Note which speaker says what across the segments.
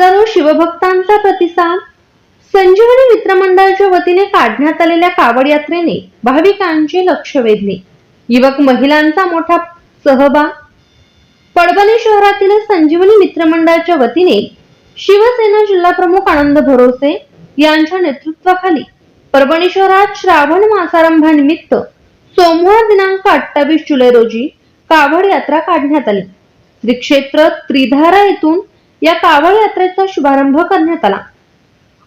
Speaker 1: हजारो शिवभक्तांचा प्रतिसाद. संजीवनी मित्रमंडळाच्या वतीने काढण्यात आलेल्या कावड यात्रेने भाविकांचे लक्ष वेधले. युवक महिलांचा मोठा सहभाग. पडबले शहरातील संजीवनी मित्रमंडळाच्या वतीने शिवसेना जिल्हा प्रमुख आनंद भरोसे यांच्या नेतृत्वाखाली परभणी शहरात श्रावण मासारंभानिमित्त सोमवार दिनांक अठ्ठावीस जुलै रोजी कावड यात्रा काढण्यात आली. श्री क्षेत्र त्रिधारा येथून या कावड यात्रेचा शुभारंभ करण्यात आला.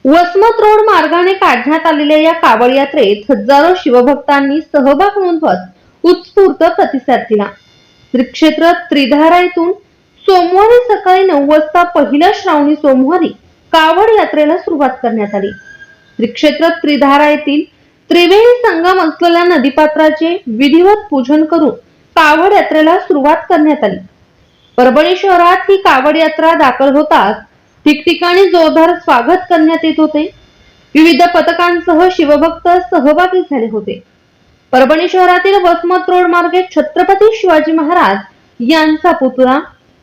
Speaker 1: वसमत रोड मार्गाने काढण्यात आलेल्या या कावड यात्रेत हजारो शिवभक्तांनी सहभाग नोंदवत उत्स्फूर्त प्रतिसाद दिला. श्री क्षेत्र त्रिधारा येथून सोमवारी सकाळी नऊ वाजता पहिल्या श्रावणी सोमवारी कावड यात्रेला सुरुवात करण्यात आली. श्री क्षेत्र त्रिधारा येथील त्रिवेणी संगम असलेल्या नदीपात्राचे विधिवत पूजन करून कावड यात्रेला सुरुवात करण्यात आली. परभणी शहरात ही कावड यात्रा दाखल होताच ठिकठिकाणी जोरदार स्वागत करण्यात येत होते. विविध पथकांसह शिवभक्त सहभागी झाले होते. परभणी शहरातील वसमत रोड मार्गे छत्रपती शिवाजी महाराज यांचा पुतळा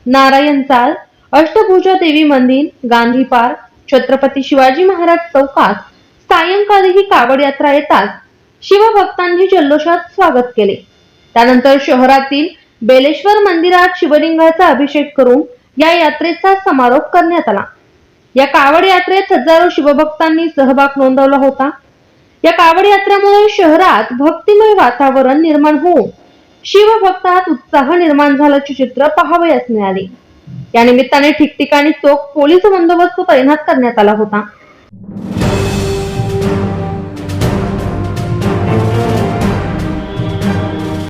Speaker 1: नारायण चाल अष्टभुजा देवी मंदिर गांधी पार्क छत्रपती शिवाजी महाराज चौकात सायंकाळी ही कावड यात्रा येताच शिवभक्तांनी जल्लोषात स्वागत केले. त्यानंतर शहरातील बेलेश्वर मंदिरात शिवलिंगाचा अभिषेक करून या यात्रेचा समारोप करण्यात आला. या कावड यात्रेत हजारो शिवभक्तांनी सहभाग नोंदवला होता. या कावड यात्रेमुळे शहरात भक्तिमय वातावरण निर्माण होऊन शिवभक्तात उत्साह निर्माण झाल्याचे चित्र पाहावयास मिळाले. या निमित्ताने ठिकठिकाणी चोख पोलीस बंदोबस्त तैनात करण्यात आला होता.